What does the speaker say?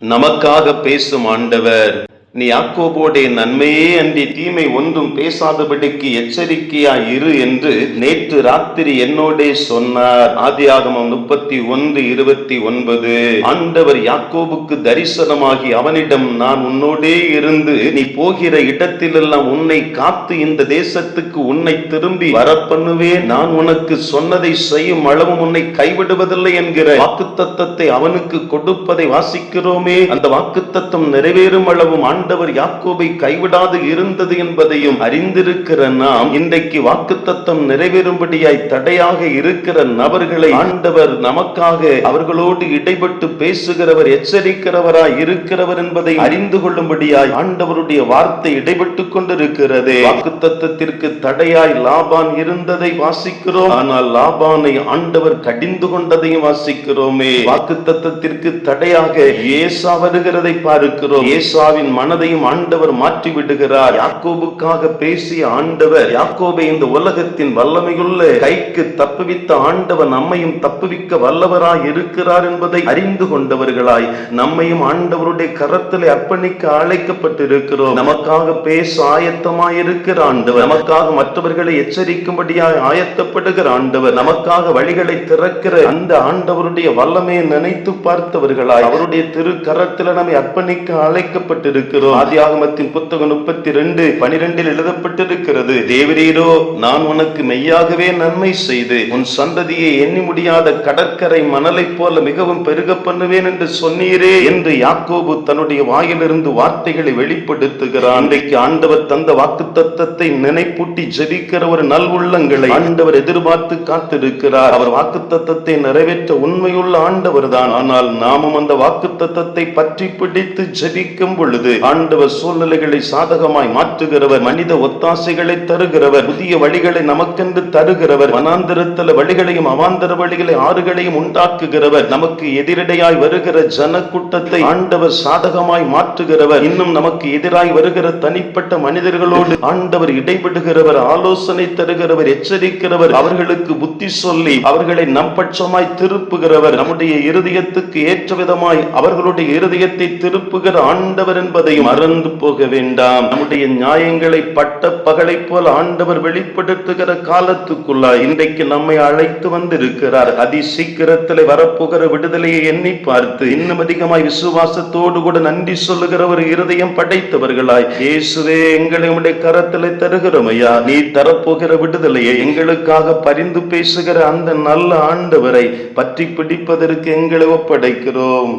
நமக்காக பேசும் ஆண்டவர். நீ யாக்கோபோடே நன்மையே அன்றி தீமை ஒன்றும் பேசாதபடிக்கு எச்சரிக்கையா இரு என்று நேற்று ராத்திரி என்னோடே சொன்னார். ஆதியாகமம் முப்பத்தி ஒன்று இருபத்தி ஒன்பது. ஆண்டவர் யாக்கோபுக்கு தரிசனமாகி அவனிடம் நான் உன்னோடே இருந்து நீ போகிற இடத்திலெல்லாம் உன்னை காத்து இந்த தேசத்துக்கு உன்னை திரும்பி வரப்பண்ணுவேன். நான் உனக்கு சொன்னதை செய்யும் அளவும் உன்னை கைவிடுவதில்லை என்கிற வாக்குத்தத்தத்தை அவனுக்கு கொடுப்பதை வாசிக்கிறோமே. அந்த வாக்குத்தத்தம் நிறைவேறும் அளவும் ஆண்டவர் யாக்கோபை கைவிடாது இருந்தது என்பதையும் அறிந்திருக்கிற நாம் இன்றைக்கு வாக்குத்தத்தம் நிறைவேறும்படியாய் தடையாக இருக்கிற நபர்களை ஆண்டவர் நமக்காக அவர்களோடு இடைப்பட்டு பேசுகிறவர் எச்சரிக்கிறவராய் இருக்கிறவர் என்பதை அறிந்து கொள்ளும்படியாய் ஆண்டவருடைய வார்த்தை இடைப்பட்டு கொண்டிருக்கிறது. வாக்குத்தத்தத்திற்கு தடையாய் லாபான் இருந்ததை வாசிக்கிறோம். ஆனால் லாபானை ஆண்டவர் கடிந்து கொண்டதையும் வாசிக்கிறோமே. வாக்குத்தத்தத்திற்கு தடையாக ஏசா வருகிறதை பார்க்கிறோம். ஏசாவின் மனதையும் ஆண்டவர் மாற்றி விடுகிறார். யாக்கோபுக்காக பேசிய ஆண்டவர் யாக்கோபை இந்த உலகத்தின் வல்லமையுள்ள கைக்கு தப்புவித்த ஆண்டவர் நம்மையும் தப்புவிக்க வல்லவராய் இருக்கிறார் என்பதை அறிந்து கொண்டவர்களாய் நம்மையும் ஆண்டவருடைய கரத்திலே அர்ப்பணிக்க அழைக்கப்பட்டிருக்கிறோம். நமக்காக பேச ஆயத்தமாய் இருக்கிற ஆண்டவர் நமக்காக மற்றவர்களை எச்சரிக்கும்படியாய் ஆயத்தப்படுகிற ஆண்டவர் நமக்காக வழிகளை திறக்கிற அந்த ஆண்டவருடைய வல்லமையை நினைத்து பார்த்தவர்களாய் அவருடைய திரு கரத்தில் நம்மை அர்ப்பணிக்க அழைக்கப்பட்டிருக்கிறோம். ஆதியாகமத்தின் புத்தகம் முப்பத்தி ரெண்டு பனிரெண்டில் எழுதப்பட்டிருக்கிறது. தேவரீரோ நான் உனக்கு மெய்யாகவே நன்மை செய்து உன் சந்ததியை எண்ணி முடியாத கடற்கரை மணலைப் போல மிகவும் பெருக பண்ணுவேன் என்று சொன்னீரே என்று யாக்கோபு தன்னுடைய வாயிலிருந்து வார்த்தைகளை வெளிப்படுத்துகிறான். இன்றைக்கு ஆண்டவர் தந்த வாக்கு தத்தத்தை நினைப்பூட்டி ஜெபிக்கிற ஒரு நல் உள்ளங்களை ஆண்டவர் எதிர்பார்த்து காத்திருக்கிறார். அவர் வாக்கு தத்தத்தை நிறைவேற்ற உண்மையுள்ள ஆண்டவர் தான் ஆனால் நாமும் அந்த வாக்கு தத்தத்தை பற்றி பிடித்து ஜெபிக்கும் பொழுது ஆண்டவர் சூழ்நிலைகளை சாதகமாய் மாற்றுகிறவர் மனித ஒத்தாசைகளை தருகிறவர் புதிய வழிகளை நமக்கென்று தருகிறவர் வனாந்திரத்தல வழிகளையும் அவாந்தர வழிகளை ஆறுகளையும் உண்டாக்குகிறவர் நமக்கு எதிரடையாய் வருகிற ஜன கூட்டத்தை ஆண்டவர் சாதகமாய் மாற்றுகிறவர் இன்னும் நமக்கு எதிராய் வருகிற தனிப்பட்ட மனிதர்களோடு ஆண்டவர் இடைபடுகிறவர் ஆலோசனை தருகிறவர் எச்சரிக்கிறவர் அவர்களுக்கு புத்தி சொல்லி அவர்களை நம்பட்சமாய் திருப்புகிறவர் நம்முடைய இருதயத்துக்கு ஏற்ற விதமாய் அவர்களுடைய இருதயத்தை திருப்புகிற ஆண்டவர் என்பதை மறந்து போக வேண்டாம். நம்முடைய நியாயங்களை பட்ட பகலை போல ஆண்டவர் வெளிப்படுத்துகிற காலத்துக்குள்ளாய் இன்றைக்கு நம்மை அழைத்து வந்திருக்கிறார். அதி சீக்கிரத்தில் வரப்போகிற விடுதலையை எண்ணி பார்த்து இன்னும் அதிகமாய் விசுவாசத்தோடு கூட நன்றி சொல்லுகிற ஒரு இருதயம் படைத்தவர்களாய். இயேசுவே எங்களை உடைய கரத்தில் தருகிறோம் ஐயா. நீ தரப்போகிற விடுதலையை எங்களுக்காக பரிந்து பேசுகிற அந்த நல்ல ஆண்டவரை பற்றி பிடிப்பதற்கு எங்களை ஒப்படைக்கிறோம்.